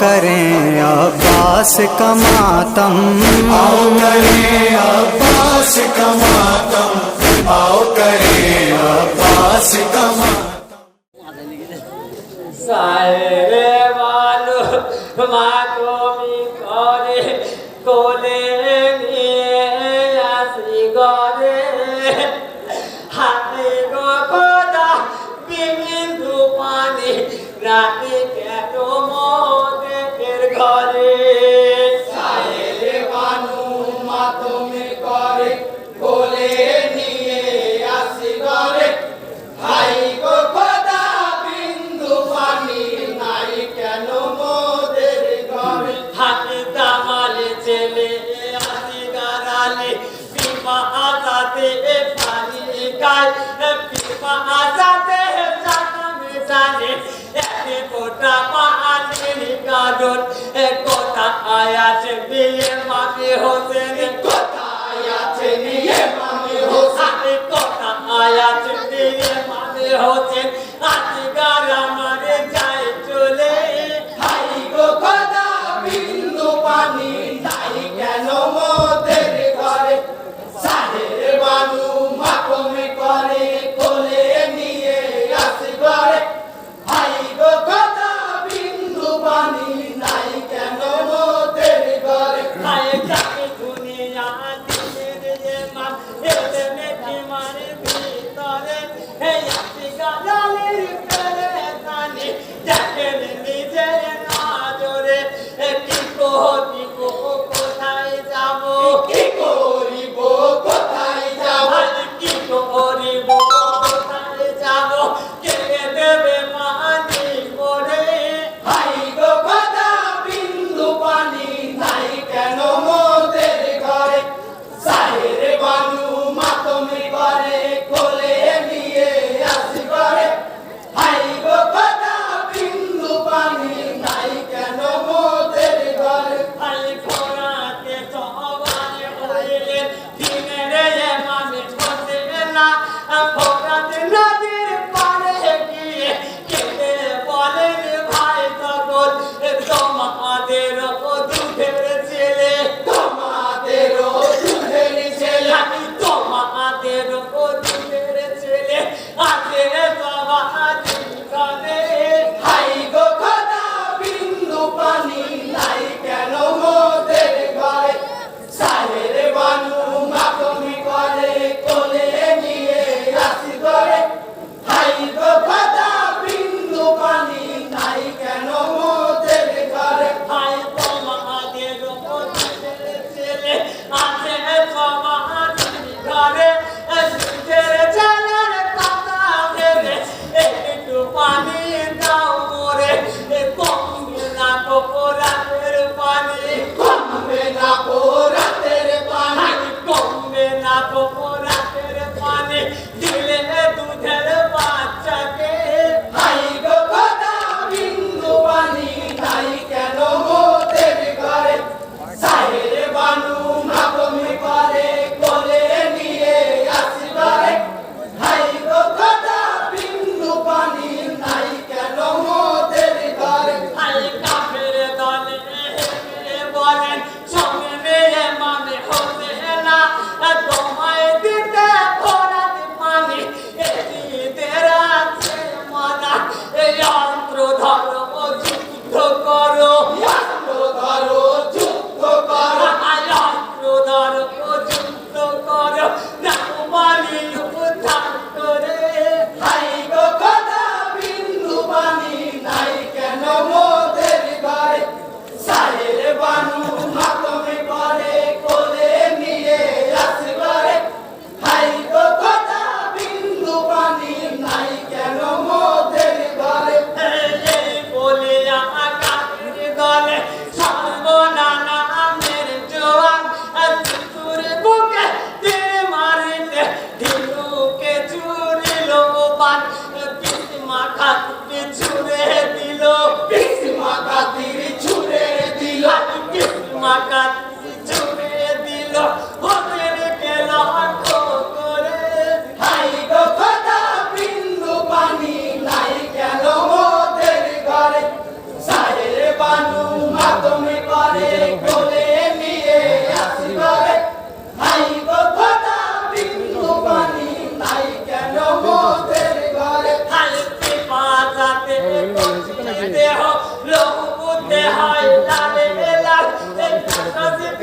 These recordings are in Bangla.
करें अब्बास कमातम आओ करें अब्बास कमातम आओ करें अब्बास कमातम सारे वालो माँ को भी कोने कोने টুকরা পাঁচ মিনিট কাজল কথা আয়াছে বিয়ে মামি হোসেন। কথা আয়াছে বিয়ে মামি হোসেন। কথা আয়াছে বিয়ে মামি হোসেন।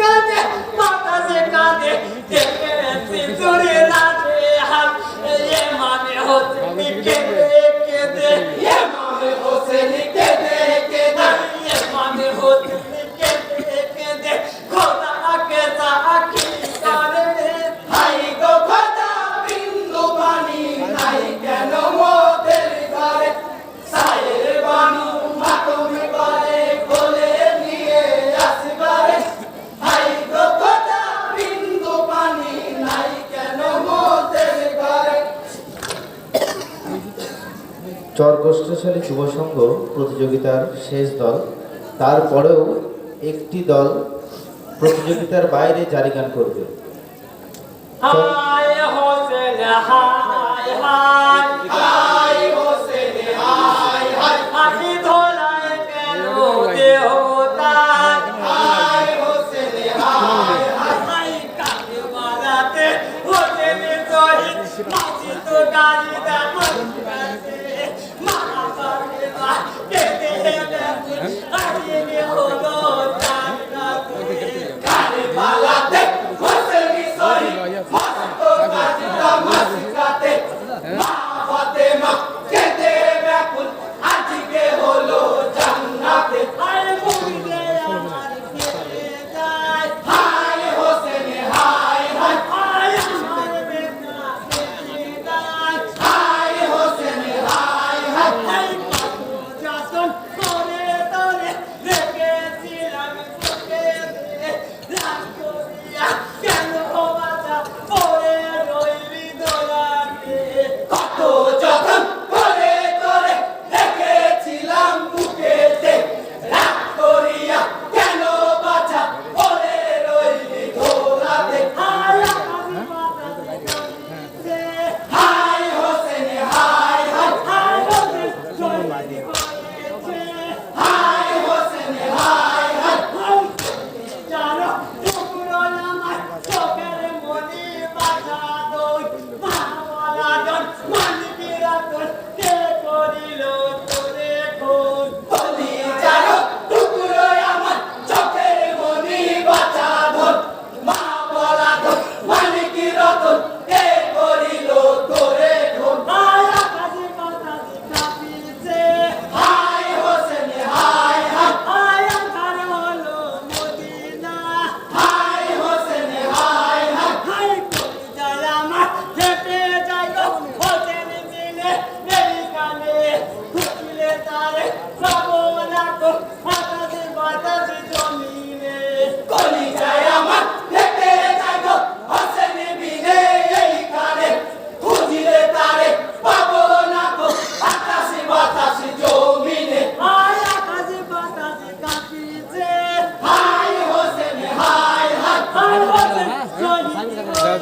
কাঁদে বাতাসে কাঁদে দেখে চর যুব সংঘ প্রতিযোগিতার শেষ দল। তারপরেও একটি দল প্রতিযোগিতার বাইরে জারি গান করবে। হায় হায় হায়।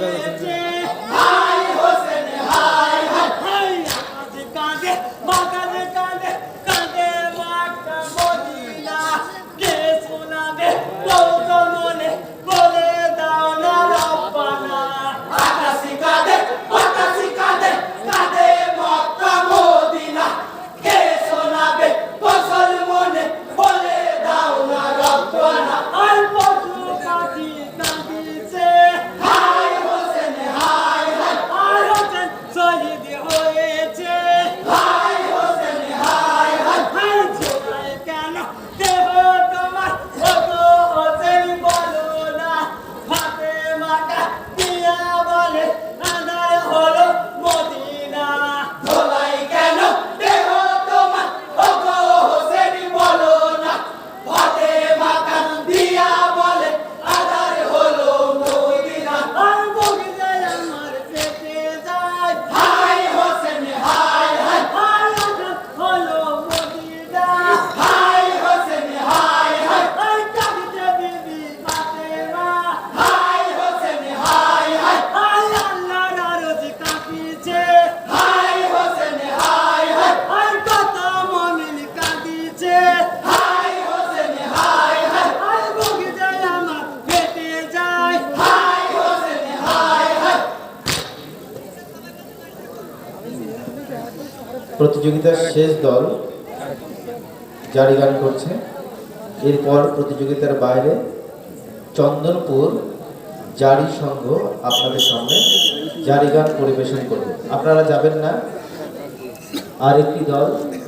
দেখা যাচ্ছে Bye. প্রতিযোগিতার শেষ দল জারি গান করছে। এরপর প্রতিযোগিতার বাইরে চন্দনপুর জারি সংঘ আপনাদের সামনে জারি গান পরিবেশন করবে। আপনারা যাবেন না। আরেকটি দল